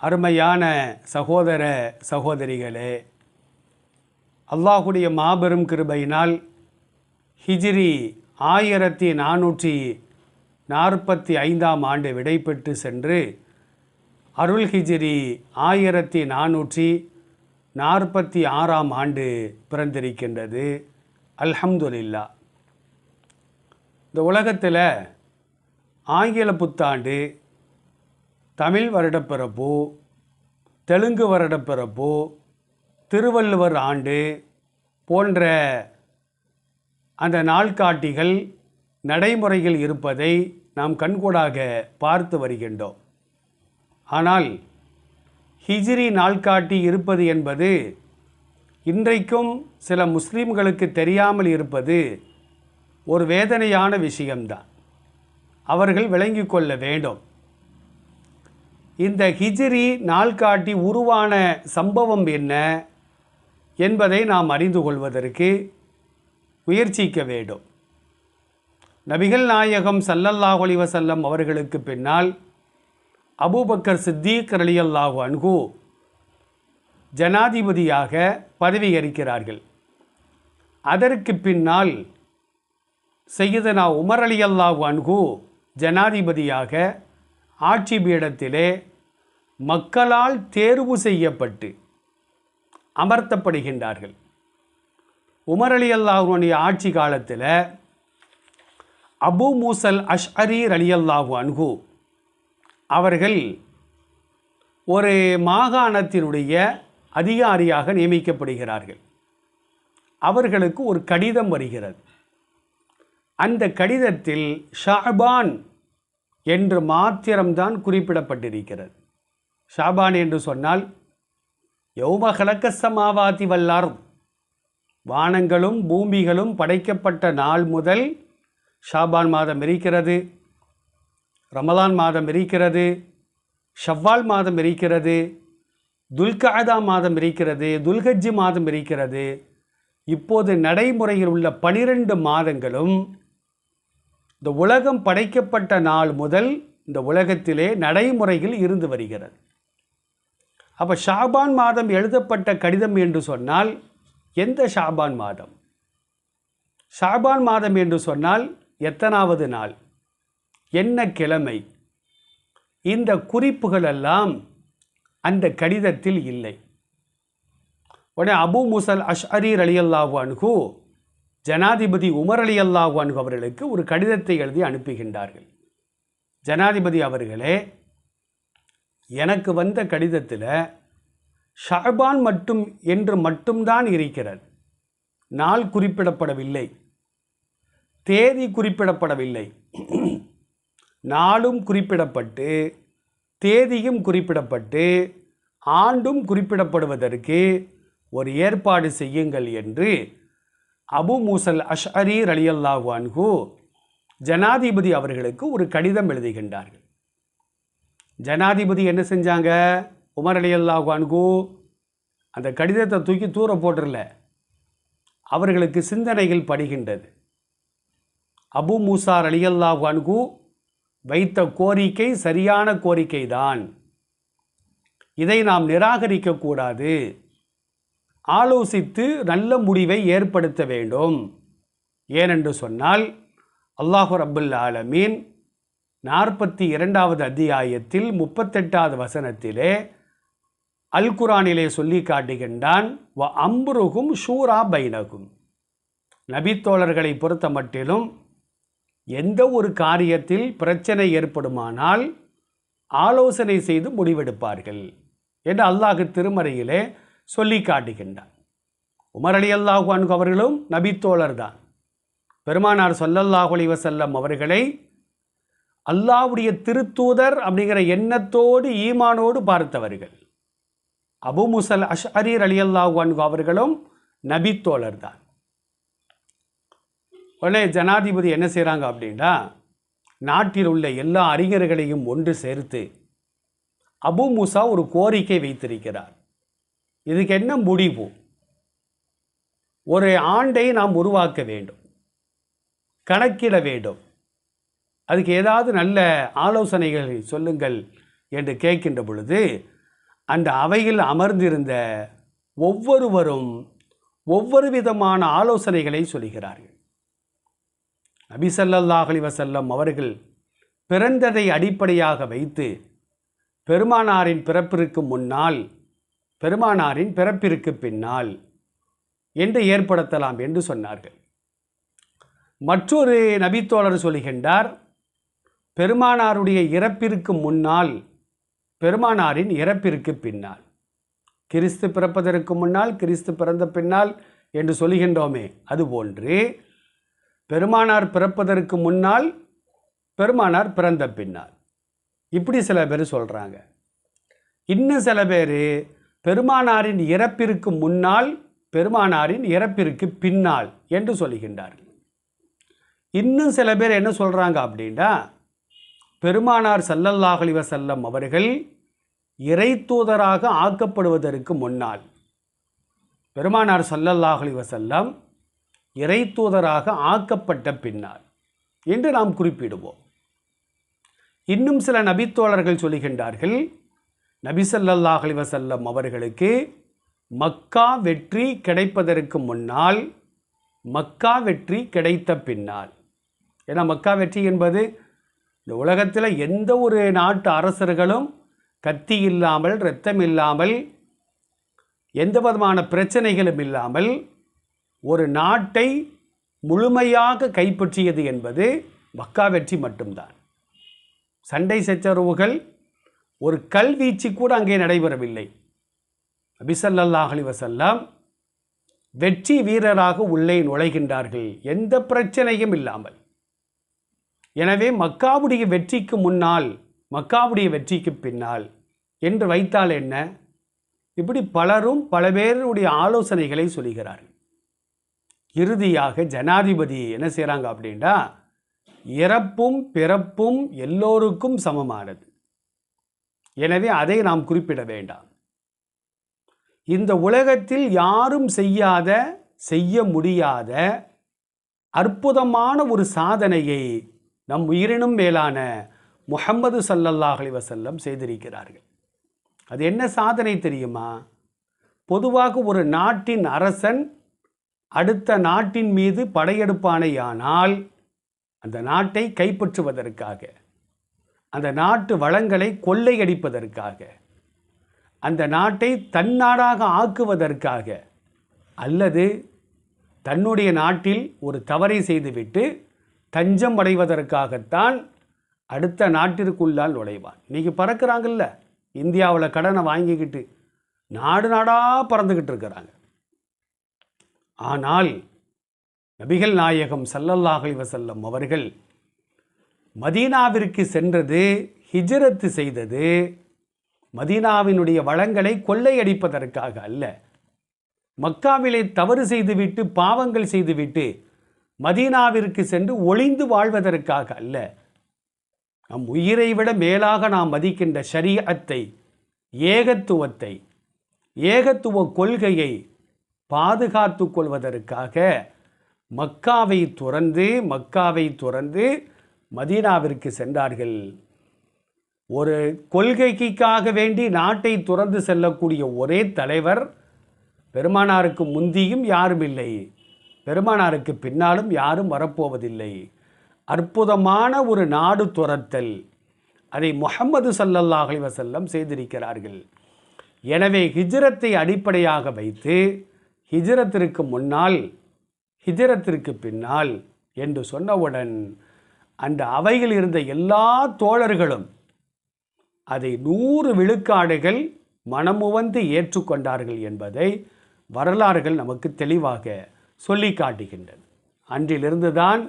அருமையான சகோதர சகோதரிகளே அல்லாஹுடைய மாபெரும் கிருபையினால் ஹிஜ்ரி ஆயிரத்தி நானூற்றி நாற்பத்தி ஐந்தாம் ஆண்டு விடைபெற்று சென்று அருள் ஹிஜ்ரி ஆயிரத்தி நானூற்றி நாற்பத்தி ஆறாம் ஆண்டு பிறந்திருக்கின்றது. அல்ஹம்துலில்லா. இந்த உலகத்தில் ஆங்கில புத்தாண்டு தமிழ் வருடப்பிறப்பு தெலுங்கு வருடப்பிறப்பு திருவள்ளுவர் ஆண்டு போன்ற அந்த நாள்காட்டிகள் நடைமுறையில் இருப்பதை நாம் கண்கூடாக பார்த்து வருகின்றோம். ஆனால் ஹிஜ்ரி நாள்காட்டி இருப்பது என்பது இன்றைக்கும் சில முஸ்லீம்களுக்கு தெரியாமல் இருப்பது ஒரு வேதனையான விஷயம்தான். அவர்கள் விளங்கி கொள்ள வேண்டும். இந்த ஹிஜ்ரி நாள்காட்டி உருவான சம்பவம் என்ன என்பதை நாம் அறிந்து கொள்வதற்கு முயற்சிக்க வேண்டும். நபிகள் நாயகம் சல்லல்லாஹு அலைஹி அவர்களுக்கு பின்னால் அபூபக்கர் சித்தீக் ரலியல்லாஹு அன்கு ஜனாதிபதியாக பதவியேற்கிறார்கள். அதற்கு பின்னால் செய்யதனா உமர் அலி அல்லாஹு ஜனாதிபதியாக ஆட்சி பீடத்திலே மக்களால் தேர்வு செய்யப்பட்டு அமர்த்தப்படுகின்றார்கள். உமர் அலி அல்லாஹுடைய ஆட்சி காலத்தில் அபு மூசல் அஷ்அரி அலி அல்லாஹு அன்ஹு அவர்கள் ஒரு மாகாணத்தினுடைய அதிகாரியாக நியமிக்கப்படுகிறார்கள். அவர்களுக்கு ஒரு கடிதம் வருகிறது. அந்த கடிதத்தில் ஷாபான் என்று மாத்திரம்தான் குறிப்பிடப்பட்டிருக்கிறது. ஷாபான் என்று சொன்னால் யௌம கலக்கசமாவாதி வல்லார் வானங்களும் பூமிகளும் படைக்கப்பட்ட நாள் முதல் ஷாபான் மாதம் இருக்கிறது ரமலான் மாதம் இருக்கிறது ஷவ்வால் மாதம் இருக்கிறது துல்காதா மாதம் இருக்கிறது துல்கஜ்ஜி மாதம் இருக்கிறது. இப்போது நடைமுறையில் உள்ள பனிரெண்டு மாதங்களும் இந்த உலகம் படைக்கப்பட்ட நாள் முதல் இந்த உலகத்திலே நடைமுறையில் இருந்து வருகிறது. அப்போ ஷாபான் மாதம் எழுதப்பட்ட கடிதம் என்று சொன்னால் எந்த ஷாபான் மாதம்? ஷாபான் மாதம் என்று சொன்னால் எத்தனாவது நாள்? என்ன கிழமை? இந்த குறிப்புகளெல்லாம் அந்த கடிதத்தில் இல்லை. உடனே அபு முசல் அஷ்அரி அலி அல்லாஹு அன்ஹு ஜனாதிபதி உமர் அலி அல்லாஹு அவர்களுக்கு ஒரு கடிதத்தை எழுதி அனுப்புகின்றார்கள். ஜனாதிபதி அவர்களே எனக்கு வந்த கடிதத்தில் ஷாபான் மட்டும் என்று மட்டும்தான் இருக்கிறது. நாள் குறிப்பிடப்படவில்லை. தேதி குறிப்பிடப்படவில்லை. நாளும் குறிப்பிடப்பட்டு தேதியும் குறிப்பிடப்பட்டு ஆண்டும் குறிப்பிடப்படுவதற்கு ஒரு ஏற்பாடு செய்யுங்கள் என்று அபு மூசல் அஷ்அரி அலியல்லாஹ் அன்ஹு ஜனாதிபதி அவர்களுக்கு ஒரு கடிதம் எழுதுகின்றார்கள். ஜனாதிபதி என்ன செஞ்சாங்க? உமர் அலி அன்ஹு அந்த கடிதத்தை தூக்கி தூர போட்டுடல அவர்களுக்கு சிந்தனைகள் படுகின்றது. அபு மூசார் அலி அன்ஹு வைத்த கோரிக்கை சரியான கோரிக்கை தான் இதை நாம் நிராகரிக்கக்கூடாது ஆலோசித்து நல்ல முடிவை ஏற்படுத்த வேண்டும். ஏனென்று சொன்னால் அல்லாஹு ரபுல் ஆலமீன் நாற்பத்தி இரண்டாவது அத்தியாயத்தில் முப்பத்தெட்டாவது வசனத்திலே அல் குரானிலே சொல்லி காட்டுகின்றான் வ அம்புருகும் ஷூரா பைனகும். நபித்தோழர்களை பொறுத்த மட்டிலும் எந்த ஒரு காரியத்தில் பிரச்சனை ஏற்படுமானால் ஆலோசனை செய்து முடிவெடுப்பார்கள் என்று அல்லாஹ் திருமறையிலே சொல்லி காட்டுகின்றான். உமர் அலி அல்லாஹு அவர்களும் நபித்தோழர் தான் பெருமானார் சொல்லல்லாஹு அலி வசல்லம் அவர்களை அல்லாவுடைய திருத்தூதர் அப்படிங்கிற எண்ணத்தோடு ஈமானோடு பார்த்தவர்கள். அபு முசல் அஷ்அரி அலியல்லாஹு அன்ஹு அவர்களும் நபித்தோழர் தான் உடனே ஜனாதிபதி என்ன செய்கிறாங்க அப்படின்னா நாட்டில் உள்ள எல்லா அறிஞர்களையும் ஒன்று சேர்த்து அபு முசா ஒரு கோரிக்கை வைத்திருக்கிறார். இதுக்கு என்ன முடிவு? ஒரு ஆண்டை நாம் உருவாக்க வேண்டும். கணக்கிட வேண்டும். அதுக்கு ஏதாவது நல்ல ஆலோசனைகளை சொல்லுங்கள் என்று கேட்கின்ற பொழுது அந்த அவையில் அமர்ந்திருந்த ஒவ்வொருவரும் ஒவ்வொரு விதமான ஆலோசனைகளை சொல்கிறார்கள். நபிசல்லாஹலி வசல்லம் அவர்கள் பிறந்ததை அடிப்படையாக வைத்து பெருமானாரின் பிறப்பிற்கு முன்னால் பெருமானாரின் பிறப்பிற்கு பின்னால் என்று ஏற்படுத்தலாம் என்று சொன்னார்கள். மற்றொரு நபித்தோழர் சொல்கின்றார் பெருமானாருடைய இறப்பிற்கு முன்னால் பெருமானாரின் இறப்பிற்கு பின்னால். கிறிஸ்து பிறப்பதற்கு முன்னால் கிறிஸ்து பிறந்த பின்னால் என்று சொல்கின்றோமே அதுபோன்று பெருமானார் பிறப்பதற்கு முன்னால் பெருமானார் பிறந்த பின்னால். இப்படி சில பேர் சொல்கிறாங்க இன்னும் சில பேர் பெருமானாரின் இறப்பிற்கு முன்னால் பெருமானாரின் இறப்பிற்கு பின்னால் என்று சொல்லுகின்றார்கள். இன்னும் சில பேர் என்ன சொல்கிறாங்க அப்படின்னா பெருமானார் ஸல்லல்லாஹு அலைஹி அவர்கள் இறை தூதராக ஆக்கப்படுவதற்கு முன்னால் பெருமானார் ஸல்லல்லாஹு அலைஹி இறை தூதராக ஆக்கப்பட்ட பின்னால் என்று நாம் குறிப்பிடுவோம். இன்னும் சில நபித்தோழர்கள் சொல்லுகின்றார்கள் நபி ஸல்லல்லாஹு அலைஹி அவர்களுக்கு மக்கா வெற்றி கிடைப்பதற்கு முன்னால் மக்கா வெற்றி கிடைத்த பின்னால். ஏன்னா மக்கா வெற்றி என்பது இந்த உலகத்தில் எந்த ஒரு நாட்டு அரசர்களும் கத்தி இல்லாமல் இரத்தம் இல்லாமல் எந்த விதமான பிரச்சனைகளும் இல்லாமல் ஒரு நாட்டை முழுமையாக கைப்பற்றியது என்பது மக்கா வெற்றி மட்டும்தான். சண்டை சச்சரவுகள் ஒரு கல்வீச்சு கூட அங்கே நடைபெறவில்லை. நபிசல்லாஹ் அலி வசல்லாம் வெற்றி வீரராக உள்ளே நுழைகின்றார்கள். எந்த பிரச்சனையும் இல்லாமல். எனவே மக்காவுடைய வெற்றிக்கு முன்னால் மக்காவுடைய வெற்றிக்கு பின்னால் என்று வைத்தால் என்ன? இப்படி பலரும் பல பேருடைய ஆலோசனைகளை சொல்கிறார்கள். இறுதியாக ஜனாதிபதி என்ன செய்கிறாங்க அப்படின்னா இறப்பும் பிறப்பும் எல்லோருக்கும் சமமானது. எனவே அதை நாம் குறிப்பிட வேண்டாம். இந்த உலகத்தில் யாரும் செய்யாத செய்ய முடியாத அற்புதமான ஒரு சாதனையை நம் உயிரினும் மேலான முஹம்மது ஸல்லல்லாஹு அலைஹி செய்திருக்கிறார்கள். அது என்ன சாதனை தெரியுமா? பொதுவாக ஒரு நாட்டின் அரசன் அடுத்த நாட்டின் மீது படையெடுப்பானேயானால் அந்த நாட்டை கைப்பற்றுவதற்காக அந்த நாட்டு வளங்களை கொள்ளையடிப்பதற்காக அந்த நாட்டை தன்னாடாக ஆக்குவதற்காக அல்லது தன்னுடைய நாட்டில் ஒரு தவறை செய்துவிட்டு தஞ்சம் அடைவதற்காகத்தான் அடுத்த நாட்டிற்குள்ளால் நுழைவான். இன்றைக்கி பறக்கிறாங்கல்ல இந்தியாவில் கடனை வாங்கிக்கிட்டு நாடு நாடாக பறந்துக்கிட்டு இருக்கிறாங்க. ஆனால் நபிகள் நாயகம் ஸல்லல்லாஹு அலைஹி அவர்கள் மதீனாவிற்கு சென்றது ஹிஜ்ரத்து செய்தது மதீனாவினுடைய வளங்களை கொள்ளையடிப்பதற்காக அல்ல. மக்காவிலே தவறு செய்துவிட்டு பாவங்கள் செய்துவிட்டு மதீனாவிற்கு சென்று ஒளிந்து வாழ்வதற்காக அல்ல. நம் உயிரை விட மேலாக நாம் மதிக்கின்ற ஷரியத்தை ஏகத்துவத்தை ஏகத்துவ கொள்கையை பாதுகாத்து கொள்வதற்காக மக்காவை துறந்து மக்காவை துறந்து மதீனாவிற்கு சென்றார்கள். ஒரு கொள்கைக்காக வேண்டி நாட்டை துறந்து செல்லக்கூடிய ஒரே தலைவர் பெருமானாருக்கு முந்தியும் யாரும் இல்லை பெருமானாருக்கு பின்னாலும் யாரும் வரப்போவதில்லை. அற்புதமான ஒரு நாடு துரத்தல் அதை முகம்மது ஸல்லல்லாஹு வசல்லம் செய்திருக்கிறார்கள். எனவே ஹிஜ்ரத்தை அடிப்படையாக வைத்து ஹிஜ்ரத்திற்கு முன்னால் ஹிஜ்ரத்திற்கு பின்னால் என்று சொன்னவுடன் அந்த அவையில் இருந்த எல்லா தோழர்களும் அதை நூறு விழுக்காடுகள் மனமுவந்து ஏற்றுக்கொண்டார்கள் என்பதை வரலாறுகள் நமக்கு தெளிவாக சொல்லி காட்டுகின்றது அன்றிலிருந்து தான்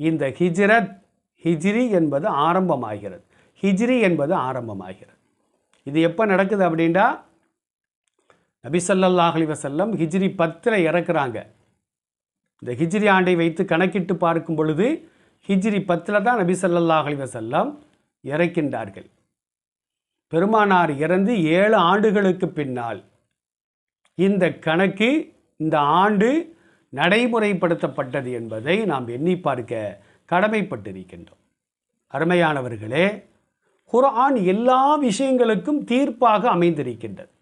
இந்த ஹிஜ்ரத் ஹிஜ்ரி என்பது ஆரம்பமாகிறது. ஹிஜ்ரி என்பது ஆரம்பமாகிறது. இது எப்போ நடக்குது அப்படின்னா நபி ஸல்லல்லாஹு ஹிஜ்ரி பத்தில் இறக்குறாங்க. இந்த ஹிஜ்ரி ஆண்டை வைத்து கணக்கிட்டு பார்க்கும் பொழுது ஹிஜ்ரி பத்தில் தான் நபி ஸல்லல்லாஹு இறக்கின்றார்கள். பெருமானார் இறந்து ஏழு ஆண்டுகளுக்கு பின்னால் இந்த கணக்கு இந்த ஆண்டு நடைமுறைப்படுத்தப்பட்டது என்பதை நாம் எண்ணி பார்க்க கடமைப்பட்டிருக்கின்றோம். அருமையானவர்களே குர்ஆன் எல்லா விஷயங்களுக்கும் தீர்ப்பாக அமைந்திருக்கின்றது.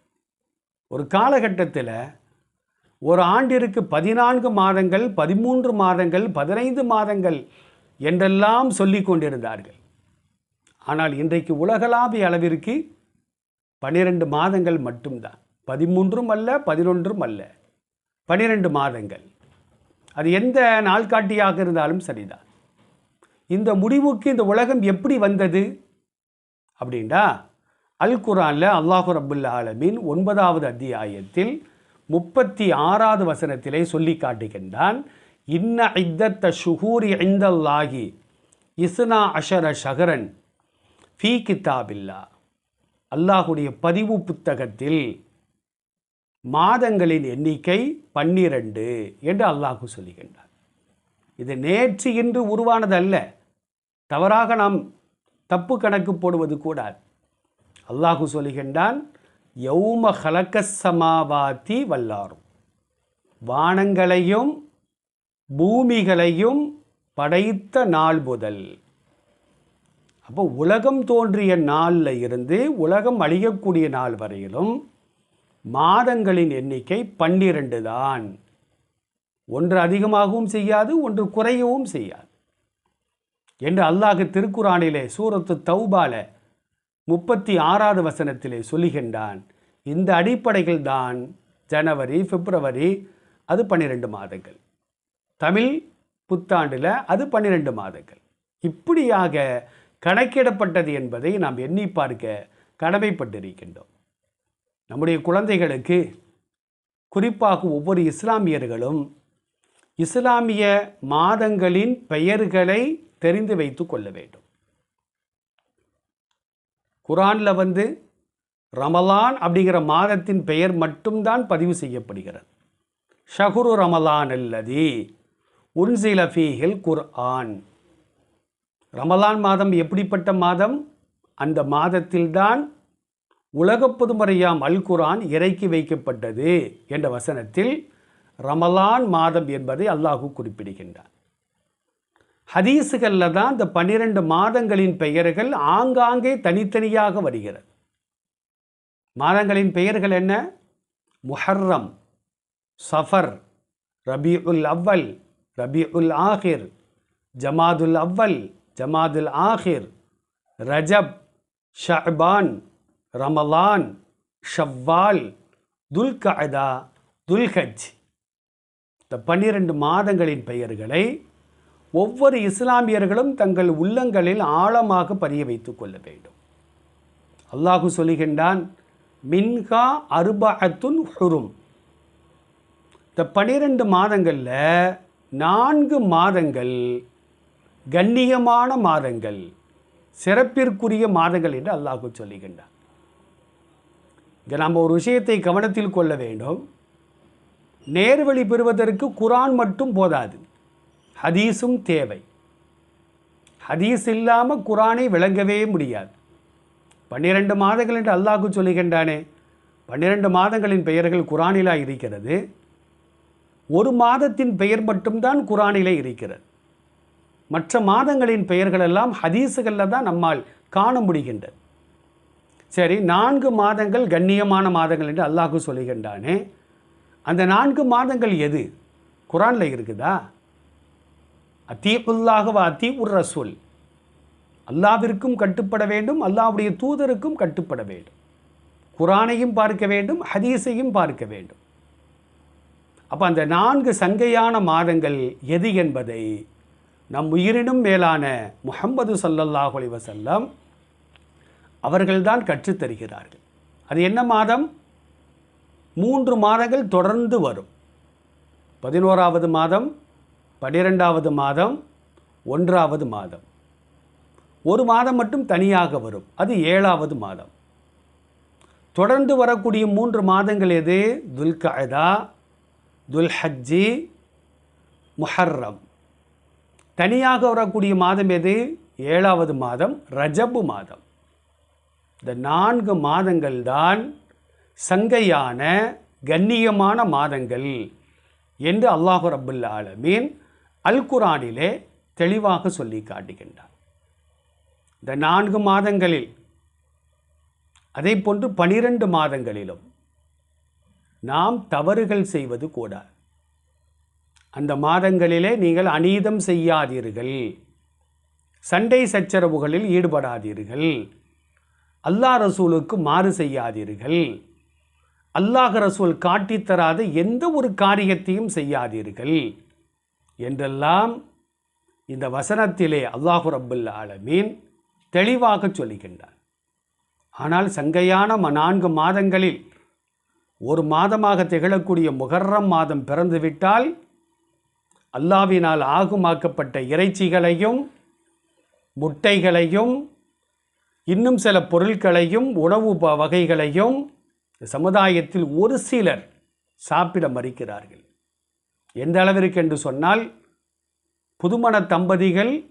ஒரு காலகட்டத்தில் ஒரு ஆண்டிற்கு பதினான்கு மாதங்கள் பதிமூன்று மாதங்கள் பதினைந்து மாதங்கள் என்றெல்லாம் சொல்லி கொண்டிருந்தார்கள். ஆனால் இன்றைக்கு உலகளாவிய அளவிற்கு பன்னிரெண்டு மாதங்கள் மட்டும்தான். பதிமூன்றும் அல்ல பதினொன்றும் அல்ல. பனிரெண்டு மாதங்கள். அது எந்த நாள்காட்டியாக இருந்தாலும் சரிதான். இந்த முடிவுக்கு இந்த உலகம் எப்படி வந்தது? அப்படின்டா அல் குரானில் அல்லாஹு ரபுல் ஆலமின் ஒன்பதாவது அத்தியாயத்தில் முப்பத்தி ஆறாவது வசனத்திலே சொல்லி காட்டுகின்றான் இன்ன இத்தத்த ஷுஹூரி ஐந்தல்லாகி இஸ்னா அஷர ஷஹரன் ஃபீ கித்தாபில்லா அல்லாஹுடைய பதிவு புத்தகத்தில் மாதங்களின் எண்ணிக்கை பன்னிரண்டு என்று அல்லாஹு சொல்லுகின்றார் இது நேற்று இன்று உருவானதல்ல. தவறாக நாம் தப்பு கணக்கு போடுவது கூடாது. அல்லாஹு சொல்லுகின்றான் யௌம ஹலக்க சமாவாத்தி வல்லாரும் வானங்களையும் பூமிகளையும் படைத்த நாள் முதல். அப்போ உலகம் தோன்றிய நாளில் இருந்து உலகம் அழியக்கூடிய நாள் வரையிலும் மாதங்களின் எண்ணிக்கை பன்னிரண்டு தான். ஒன்று அதிகமாகவும் செய்யாது ஒன்று குறையவும் செய்யாது. என்று அல்லாஹ் திருக்குறானிலே சூரத்து தௌபால முப்பத்தி ஆறாவது வசனத்திலே சொல்லுகின்றான். இந்த அடிப்படைகள் தான் ஜனவரி பிப்ரவரி அது பன்னிரெண்டு மாதங்கள். தமிழ் புத்தாண்டில் அது பன்னிரெண்டு மாதங்கள். இப்படியாக கணக்கிடப்பட்டது என்பதை நாம் எண்ணி பார்க்க கடமைப்பட்டிருக்கின்றோம். நம்முடைய குழந்தைகளுக்கு குறிப்பாக ஒவ்வொரு இஸ்லாமியர்களும் இஸ்லாமிய மாதங்களின் பெயர்களை தெரிந்து வைத்து கொள்ள வேண்டும். குரானில் வந்து ரமலான் அப்படிங்கிற மாதத்தின் பெயர் மட்டும்தான் பதிவு செய்யப்படுகிறது. ஷஹுரு ரமலான் அல்லதி உன்சில ஃபீஹில் குர்ஆன். ரமலான் மாதம் எப்படிப்பட்ட மாதம்? அந்த மாதத்தில்தான் உலகப்பொதுமறையாம் அல் குரான் இறக்கி வைக்கப்பட்டது என்ற வசனத்தில் ரமலான் மாதம் என்பதை அல்லாஹு குறிப்பிடுகின்றார் ஹதீஸுகளில் தான் இந்த பன்னிரண்டு மாதங்களின் பெயர்கள் ஆங்காங்கே தனித்தனியாக வருகிறது. மாதங்களின் பெயர்கள் என்ன? முஹர்ரம் சஃபர் உல் அவ்வல் ரபியுல் ஆஹிர் ஜமாதுல் அவ்வல் ஜமாதுல் ஆஹிர் ரஜப் ஷஹ்பான் ரமலான் ஷவ்வால் துல்கதா துல்ஹஜ். இந்த பன்னிரண்டு மாதங்களின் பெயர்களை ஒவ்வொரு இஸ்லாமியர்களும் தங்கள் உள்ளங்களில் ஆழமாக பதிய வைத்துக் கொள்ள வேண்டும். அல்லாஹு சொல்லுகின்றான் மின்ஹா அருபத்துன் ஹுரும். இந்த பனிரெண்டு மாதங்களில் நான்கு மாதங்கள் கண்ணியமான மாதங்கள் சிறப்பிற்குரிய மாதங்கள் என்று அல்லாஹு சொல்லுகின்றான் இங்கே நாம் ஒரு விஷயத்தை கவனத்தில் கொள்ள வேண்டும். நேர்வழி பெறுவதற்கு குரான் மட்டும் போதாது. ஹதீஸும் தேவை. ஹதீஸ் இல்லாமல் குரானை விளங்கவே முடியாது. பன்னிரண்டு மாதங்கள் என்று அல்லாஹு சொல்லுகின்றானே பன்னிரண்டு மாதங்களின் பெயர்கள் குரானிலா இருக்கிறது. ஒரு மாதத்தின் பெயர் மட்டும்தான் குரானிலே இருக்கிறது. மற்ற மாதங்களின் பெயர்களெல்லாம் ஹதீஸுகளில் தான் நம்மால் காண முடிகின்றது. சரி நான்கு மாதங்கள் கண்ணியமான மாதங்கள் என்று அல்லாஹு சொல்லுகின்றானே. அந்த நான்கு மாதங்கள் எது? குரானில் இருக்குதா? அத்தீபுல்லாக அத்தீ உர் ரசூல். அல்லாவிற்கும் கட்டுப்பட வேண்டும் அல்லாவுடைய தூதருக்கும் கட்டுப்பட வேண்டும். குரானையும் பார்க்க வேண்டும் ஹதீஸையும் பார்க்க வேண்டும். அப்போ அந்த நான்கு சங்கையான மாதங்கள் எது என்பதை நம் உயிரினும் மேலான முஹம்மது சல்லல்லாஹு அலைஹி வஸல்லம் அவர்கள்தான் கற்றுத்தருகிறார்கள் அது என்ன மாதம்? மூன்று மாதங்கள் தொடர்ந்து வரும். பதினோராவது மாதம் பனிரெண்டாவது மாதம் ஒன்றாவது மாதம். ஒரு மாதம் மட்டும் தனியாக வரும். அது ஏழாவது மாதம். தொடர்ந்து வரக்கூடிய மூன்று மாதங்கள் எது? துல்கதா துல்ஹஜ்ஜி முஹர்ரம். தனியாக வரக்கூடிய மாதம் எது? ஏழாவது மாதம் ரஜபு மாதம். இந்த நான்கு மாதங்கள் தான் சங்கையான கண்ணியமான மாதங்கள் என்று அல்லாஹு ரப்புல் ஆலமீன் அல் குரானிலே தெளிவாக சொல்லி காட்டுகின்றார். இந்த நான்கு மாதங்களில் அதே போன்று பனிரெண்டு மாதங்களிலும் நாம் தவறுகள் செய்வது கூடாது. அந்த மாதங்களிலே நீங்கள் அநீதம் செய்யாதீர்கள். சண்டை சச்சரவுகளில் ஈடுபடாதீர்கள். அல்லாஹ் ரசூலுக்கு மாறு செய்யாதீர்கள். அல்லாஹ் ரசூல் காட்டித்தராத எந்த ஒரு காரியத்தையும் செய்யாதீர்கள். என்றெல்லாம் இந்த வசனத்திலே அல்லாஹு ரபுல் ஆலமீன் தெளிவாக சொல்லுகின்றார் ஆனால் சங்கையான ம- நான்கு மாதங்களில் ஒரு மாதமாக திகழக்கூடிய முகர்ரம் மாதம் பிறந்துவிட்டால் அல்லாவினால் ஆகுமாக்கப்பட்ட இறைச்சிகளையும் முட்டைகளையும் இன்னும் சில பொருட்களையும் உணவு ப- வகைகளையும் சமுதாயத்தில் ஒரு சிலர் சாப்பிட மறுக்கிறார்கள். எந்த அளவிற்கு என்று சொன்னால் புதுமண தம்பதிகள்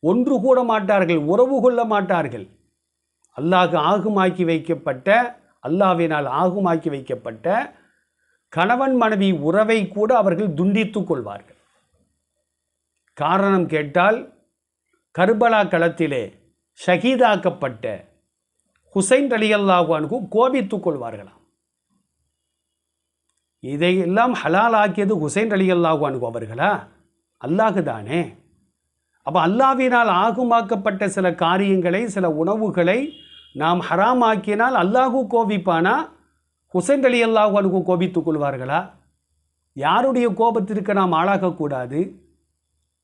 ஒன்று கூட மாட்டார்கள் உறவு கொள்ள மாட்டார்கள். அல்லாஹ் ஆகுமாக்கி வைக்கப்பட்ட அல்லாவினால் ஆகுமாக்கி வைக்கப்பட்ட கணவன் மனைவி உறவை கூட அவர்கள் துண்டித்துக் கொள்வார்கள். காரணம் கேட்டால் கர்பலா களத்திலே ஷஹீதாக்கப்பட்ட ஹுசைன் அலியல்லாஹு அன்ஹு கோபித்துக் கொள்வார்களாம். இதையெல்லாம் ஹலால் ஆக்கியது ஹுசைன் அலியல்லாஹு அவர்களா? அல்லாஹ் தானே. அப்போ அல்லாவினால் ஆகுமாக்கப்பட்ட சில காரியங்களை சில உணவுகளை நாம் ஹராமாக்கினால் அல்லாஹு கோபிப்பானா? ஹுசைன் அலி அல்லாஹு கோபித்துக் கொள்வார்களா? யாருடைய கோபத்திற்கு நாம் ஆளாகக்கூடாது?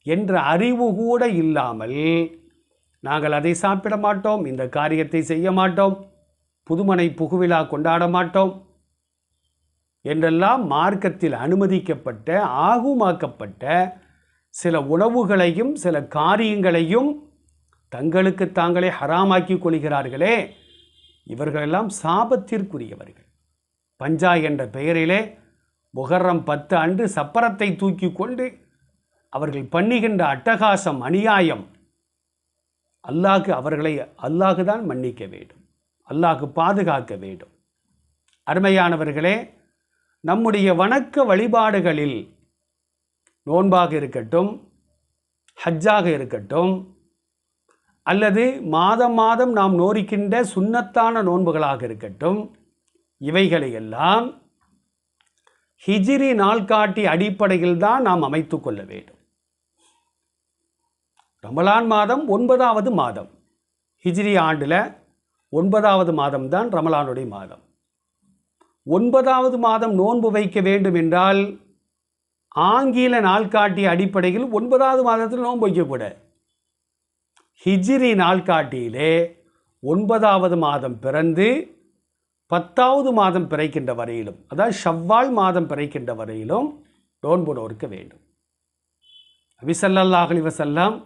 என்ற அறிவு கூட இல்லாமல் நாங்கள் அதை சாப்பிட மாட்டோம் இந்த காரியத்தை செய்ய மாட்டோம் புதுமனை புகுவிழா கொண்டாட மாட்டோம் என்றெல்லாம் மார்க்கத்தில் அனுமதிக்கப்பட்ட ஆகுமாக்கப்பட்ட சில உணவுகளையும் சில காரியங்களையும் தங்களுக்கு தாங்களே ஹராமாக்கி கொள்கிறார்களே. இவர்களெல்லாம் சாபத்திற்குரியவர்கள். பஞ்சா என்ற பெயரிலே முகர்ரம் பத்து அன்று சப்பரத்தை தூக்கி கொண்டு அவர்கள் பண்ணுகின்ற அட்டகாசம் அநியாயம் அல்லாஹ் அவர்களை அல்லாஹ் தான் மன்னிக்க வேண்டும். அல்லாஹ் பாதுகாக்க வேண்டும். அருமையானவர்களே நம்முடைய வணக்க வழிபாடுகளில் நோன்பாக இருக்கட்டும் ஹஜ்ஜாக இருக்கட்டும் அல்லது மாதம் மாதம் நாம் நோரிக்கின்ற சுன்னத்தான நோன்புகளாக இருக்கட்டும் இவைகளை எல்லாம் ஹிஜ்ரி நாள்காட்டி அடிப்படையில் தான் நாம் அமைத்து கொள்ள வேண்டும். ரமலான் மாதம் ஒன்பதாவது மாதம். ஹிஜ்ரி ஆண்டில் ஒன்பதாவது மாதம் தான் ரமலானுடைய மாதம். ஒன்பதாவது மாதம் நோன்பு வைக்க வேண்டும் என்றால் ஆங்கில நாள்காட்டி அடிப்படையில் ஒன்பதாவது மாதத்தில் நோன்பு வைக்கக்கூடாது ஹிஜ்ரி நாள்காட்டியிலே ஒன்பதாவது மாதம் பிறந்து பத்தாவது மாதம் பிறக்கின்ற வரையிலும் அதாவது ஷவ்வால் மாதம் பிறக்கின்ற வரையிலும் நோன்பு நோற்க வேண்டும். அபிசல்லாஹ் அலி வசல்லாம்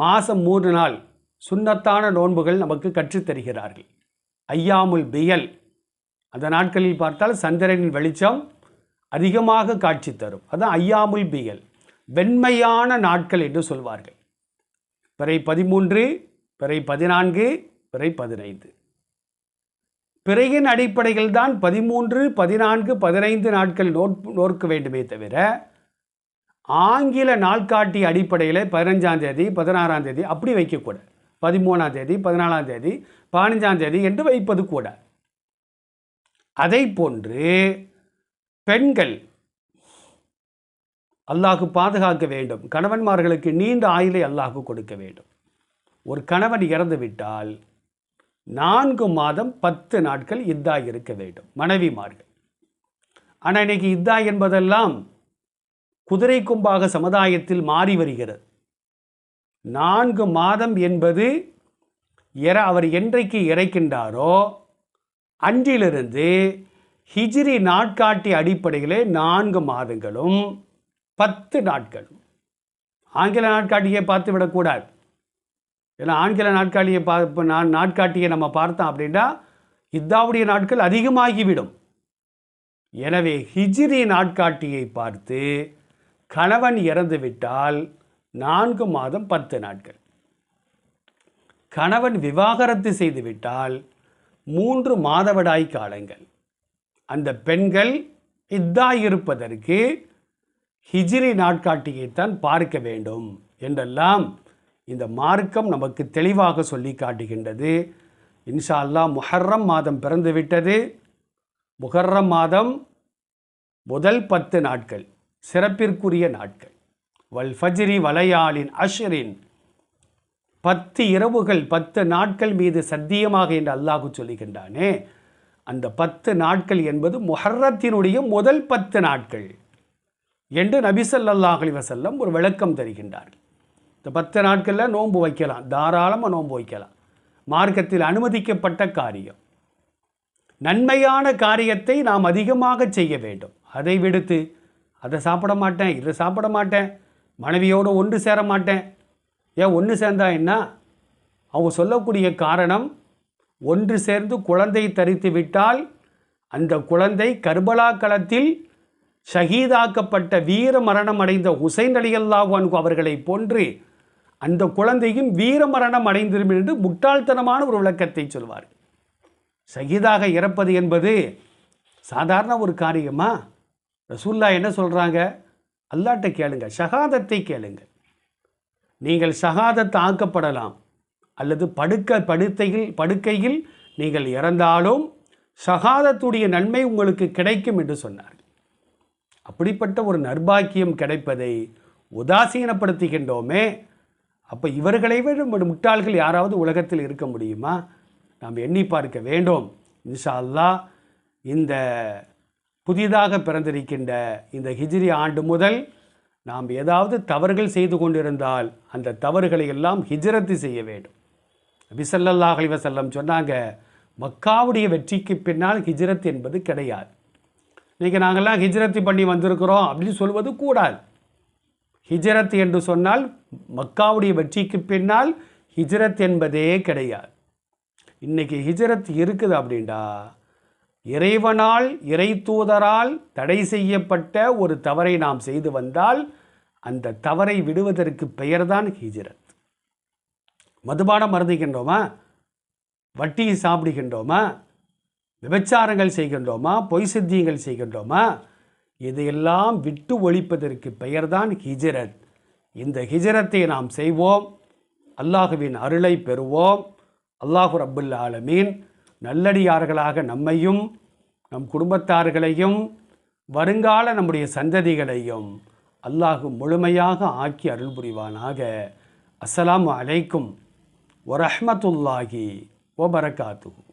மாதம் மூன்று நாள் சுண்ணத்தான நோன்புகள் நமக்கு கற்றுத்தருகிறார்கள். ஐயாமுல் பியல். அந்த நாட்களில் பார்த்தால் சந்திரனின் வெளிச்சம் அதிகமாக காட்சி தரும். அதுதான் ஐயாமுல் பியல். வெண்மையான நாட்கள் என்று சொல்வார்கள். பிறை பதிமூன்று பிறை பதினான்கு பிறை பதினைந்து. பிறையின் அடிப்படையில் தான் பதிமூன்று பதினான்கு பதினைந்து நாட்கள் நோற்பு நோக்க வேண்டுமே தவிர ஆங்கில நாள்காட்டி அடிப்படையில் பதினஞ்சாம் தேதி பதினாறாம் தேதி அப்படி வைக்கக்கூடாது. பதிமூணாம் தேதி பதினாலாம் தேதி பதினஞ்சாம் தேதி என்று வைப்பது கூட. அதை போன்று பெண்கள் அல்லாஹ் பாதுகாக்க வேண்டும். கணவன்மார்களுக்கு நீண்ட ஆயுளை அல்லாஹ் கொடுக்க வேண்டும். ஒரு கணவன் இறந்துவிட்டால் நான்கு மாதம் பத்து நாட்கள் இத்தா இருக்க வேண்டும். மனைவிமார்கள். ஆனால் இன்னைக்கு இத்தா என்பதெல்லாம் குதிரை கொம்பாக சமுதாயத்தில் மாறி வருகிறது. நான்கு மாதம் என்பது இற அவர் என்றைக்கு இறைக்கின்றாரோ அன்றிலிருந்து ஹிஜ்ரி நாட்காட்டி அடிப்படையிலே நான்கு மாதங்களும் பத்து நாட்களும். ஆங்கில நாட்காட்டியை பார்த்து விடக்கூடாது. ஏன்னா ஆங்கில நாட்காட்டியை பார்ப்ப நான் நாட்காட்டியை நம்ம பார்த்தோம் அப்படின்னா இத்தாவுடைய நாட்கள் அதிகமாகிவிடும். எனவே ஹிஜ்ரி நாட்காட்டியை பார்த்து கணவன் இறந்துவிட்டால் நான்கு மாதம் பத்து நாட்கள். கணவன் விவாகரத்து செய்துவிட்டால் மூன்று மாதவிடாய் காலங்கள். அந்த பெண்கள் இத்தா இருப்பதற்கு ஹிஜ்ரி நாட்காட்டியைத்தான் பார்க்க வேண்டும் என்றெல்லாம் இந்த மார்க்கம் நமக்கு தெளிவாக சொல்லி காட்டுகின்றது. இன்ஷா அல்லாஹ் முஹர்ரம் மாதம் பிறந்துவிட்டது. முஹர்ரம் மாதம் முதல் பத்து நாட்கள். சிறப்பிற்குரிய நாட்கள். வல் ஃபஜ்ரி வலையாளின் அஷ்ரின் பத்து இரவுகள் பத்து நாட்கள் மீது சத்தியமாக என்று அல்லாஹு சொல்லுகின்றானே அந்த பத்து நாட்கள் என்பது முஹர்ரத்தினுடைய முதல் பத்து நாட்கள் என்று நபி ஸல்லல்லாஹு ஒரு விளக்கம் தருகின்றார்கள் இந்த பத்து நாட்களில் நோன்பு வைக்கலாம் தாராளமாக நோன்பு வைக்கலாம். மார்க்கத்தில் அனுமதிக்கப்பட்ட காரியம். நன்மையான காரியத்தை நாம் அதிகமாக செய்ய வேண்டும். அதை விடுத்து அதை சாப்பிட மாட்டேன் இதை சாப்பிட மாட்டேன் மனைவியோடு ஒன்று சேர மாட்டேன். ஏன் ஒன்று சேர்ந்தா என்ன? அவங்க சொல்லக்கூடிய காரணம் ஒன்று சேர்ந்து குழந்தை தரித்து விட்டால் அந்த குழந்தை கர்பலா களத்தில் ஷஹீதாக்கப்பட்ட வீர மரணம் அடைந்த ஹுசைன் அலியல்லாஹு அவர்களை போன்று அந்த குழந்தையும் வீர மரணம் அடைந்திரும் என்று முட்டாள்தனமான ஒரு விளக்கத்தை சொல்வார் சகிதாக இறப்பது என்பது சாதாரண ஒரு காரியமா? ரசூல்லா என்ன சொல்கிறாங்க அல்லாட்ட கேளுங்க ஷகாதத்தை கேளுங்க. நீங்கள் ஷஹாதத் ஆக்கப்படலாம் அல்லது படுக்க படுத்தையில் படுக்கையில் நீங்கள் இறந்தாலும் சகாதத்துடைய நன்மை உங்களுக்கு கிடைக்கும் என்று சொன்னார் அப்படிப்பட்ட ஒரு நர்பாக்கியம் கிடைப்பதை உதாசீனப்படுத்துகின்றோமே அப்போ இவர்களை விட முட்டாள்கள் யாராவது உலகத்தில் இருக்க முடியுமா? நாம் எண்ணி பார்க்க வேண்டும். இன்ஷா அல்லா இந்த புதிதாக பிறந்திருக்கின்ற இந்த ஹிஜ்ரி ஆண்டு முதல் நாம் ஏதாவது தவறுகள் செய்து கொண்டிருந்தால் அந்த தவறுகளை எல்லாம் ஹிஜ்ரத்து செய்ய வேண்டும். நபி ஸல்லல்லாஹு சொன்னாங்க மக்காவுடைய வெற்றிக்கு பின்னால் ஹிஜ்ரத் என்பது கிடையாது. இன்றைக்கி நாங்கள்லாம் ஹிஜ்ரத்து பண்ணி வந்திருக்கிறோம் அப்படின்னு சொல்வது கூடாது. ஹிஜ்ரத் என்று சொன்னால் மக்காவுடைய வெற்றிக்கு பின்னால் ஹிஜ்ரத் என்பதே கிடையாது. இன்றைக்கி ஹிஜ்ரத் இருக்குது அப்படின்டா இறைவனால் இறை தூதரால் தடை செய்யப்பட்ட ஒரு தவறை நாம் செய்து வந்தால் அந்த தவறை விடுவதற்கு பெயர்தான் ஹிஜரத். மதுபானம் மருந்துகின்றோமா? வட்டியை சாப்பிடுகின்றோமா? விபச்சாரங்கள் செய்கின்றோமா? பொய் சித்தியங்கள் செய்கின்றோமா? இதையெல்லாம் விட்டு ஒழிப்பதற்கு பெயர்தான் ஹிஜரத். இந்த ஹிஜரத்தை நாம் செய்வோம். அல்லாஹுவின் அருளை பெறுவோம். அல்லாஹு ரப்புல் ஆலமீன். நல்லடியார்களாக நம்மையும் நம் குடும்பத்தார்களையும் வருங்கால நம்முடைய சந்ததிகளையும் அல்லாஹு முழுமையாக ஆக்கி அருள் புரிவானாக. அஸ்லாம் அலைக்கும். வரஹ்மத்துல்லாஹி வபரகாத்துஹு.